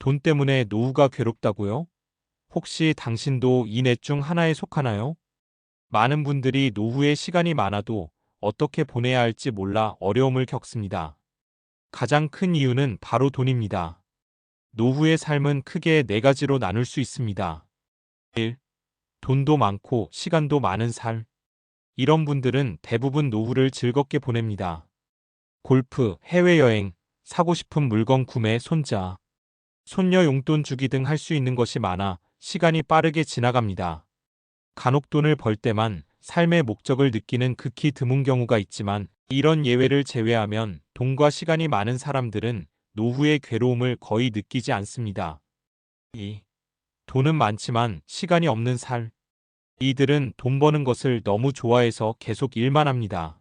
돈 때문에 노후가 괴롭다고요? 혹시 당신도 이 넷 중 하나에 속하나요? 많은 분들이 노후에 시간이 많아도 어떻게 보내야 할지 몰라 어려움을 겪습니다. 가장 큰 이유는 바로 돈입니다. 노후의 삶은 크게 네 가지로 나눌 수 있습니다. 1. 돈도 많고 시간도 많은 삶. 이런 분들은 대부분 노후를 즐겁게 보냅니다. 골프, 해외여행, 사고 싶은 물건 구매, 손자, 손녀 용돈 주기 등 할 수 있는 것이 많아 시간이 빠르게 지나갑니다. 간혹 돈을 벌 때만 삶의 목적을 느끼는 극히 드문 경우가 있지만 이런 예외를 제외하면 돈과 시간이 많은 사람들은 노후의 괴로움을 거의 느끼지 않습니다. 2. 돈은 많지만 시간이 없는 삶. 이들은 돈 버는 것을 너무 좋아해서 계속 일만 합니다.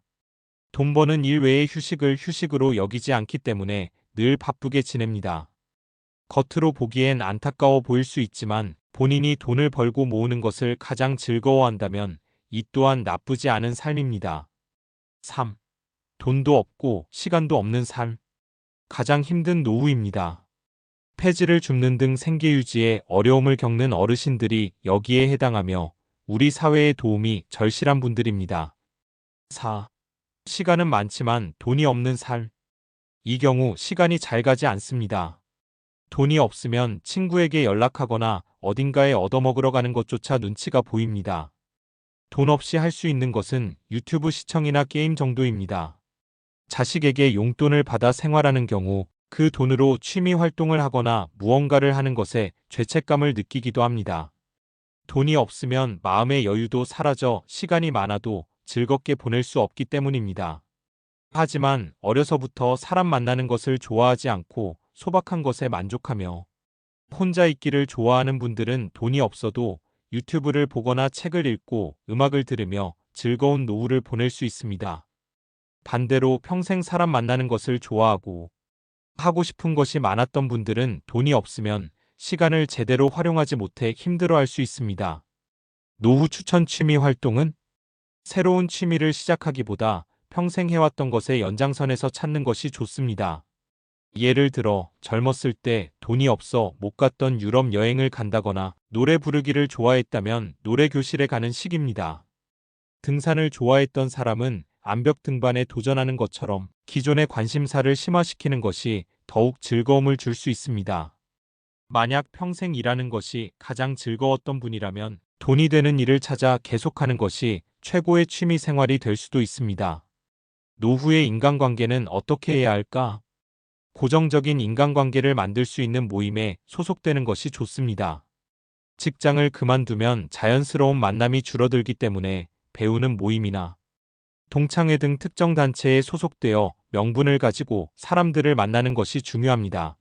돈 버는 일 외의 휴식을 휴식으로 여기지 않기 때문에 늘 바쁘게 지냅니다. 겉으로 보기엔 안타까워 보일 수 있지만 본인이 돈을 벌고 모으는 것을 가장 즐거워한다면 이 또한 나쁘지 않은 삶입니다. 3. 돈도 없고 시간도 없는 삶. 가장 힘든 노후입니다. 폐지를 줍는 등 생계 유지에 어려움을 겪는 어르신들이 여기에 해당하며 우리 사회의 도움이 절실한 분들입니다. 4. 시간은 많지만 돈이 없는 삶. 이 경우 시간이 잘 가지 않습니다. 돈이 없으면 친구에게 연락하거나 어딘가에 얻어먹으러 가는 것조차 눈치가 보입니다. 돈 없이 할 수 있는 것은 유튜브 시청이나 게임 정도입니다. 자식에게 용돈을 받아 생활하는 경우 그 돈으로 취미 활동을 하거나 무언가를 하는 것에 죄책감을 느끼기도 합니다. 돈이 없으면 마음의 여유도 사라져 시간이 많아도 즐겁게 보낼 수 없기 때문입니다. 하지만 어려서부터 사람 만나는 것을 좋아하지 않고 소박한 것에 만족하며 혼자 있기를 좋아하는 분들은 돈이 없어도 유튜브를 보거나 책을 읽고 음악을 들으며 즐거운 노후를 보낼 수 있습니다. 반대로 평생 사람 만나는 것을 좋아하고 하고 싶은 것이 많았던 분들은 돈이 없으면 시간을 제대로 활용하지 못해 힘들어할 수 있습니다. 노후 추천 취미 활동은 새로운 취미를 시작하기보다 평생 해왔던 것의 연장선에서 찾는 것이 좋습니다. 예를 들어 젊었을 때 돈이 없어 못 갔던 유럽 여행을 간다거나 노래 부르기를 좋아했다면 노래 교실에 가는 시기입니다. 등산을 좋아했던 사람은 암벽 등반에 도전하는 것처럼 기존의 관심사를 심화시키는 것이 더욱 즐거움을 줄 수 있습니다. 만약 평생 일하는 것이 가장 즐거웠던 분이라면 돈이 되는 일을 찾아 계속하는 것이 최고의 취미 생활이 될 수도 있습니다. 노후의 인간관계는 어떻게 해야 할까? 고정적인 인간관계를 만들 수 있는 모임에 소속되는 것이 좋습니다. 직장을 그만두면 자연스러운 만남이 줄어들기 때문에 배우는 모임이나 동창회 등 특정 단체에 소속되어 명분을 가지고 사람들을 만나는 것이 중요합니다.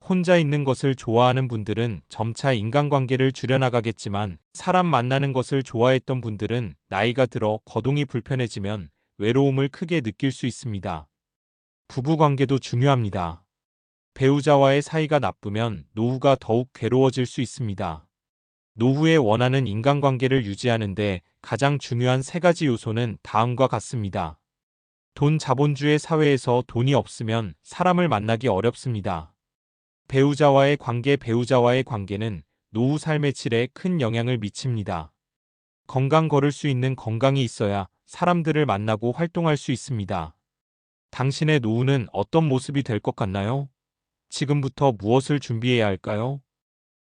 혼자 있는 것을 좋아하는 분들은 점차 인간관계를 줄여나가겠지만 사람 만나는 것을 좋아했던 분들은 나이가 들어 거동이 불편해지면 외로움을 크게 느낄 수 있습니다. 부부관계도 중요합니다. 배우자와의 사이가 나쁘면 노후가 더욱 괴로워질 수 있습니다. 노후에 원하는 인간관계를 유지하는데 가장 중요한 세 가지 요소는 다음과 같습니다. 돈 자본주의 사회에서 돈이 없으면 사람을 만나기 어렵습니다. 배우자와의 관계 배우자와의 관계는 노후 삶의 질에 큰 영향을 미칩니다. 건강 걸을 수 있는 건강이 있어야 사람들을 만나고 활동할 수 있습니다. 당신의 노후는 어떤 모습이 될 것 같나요? 지금부터 무엇을 준비해야 할까요?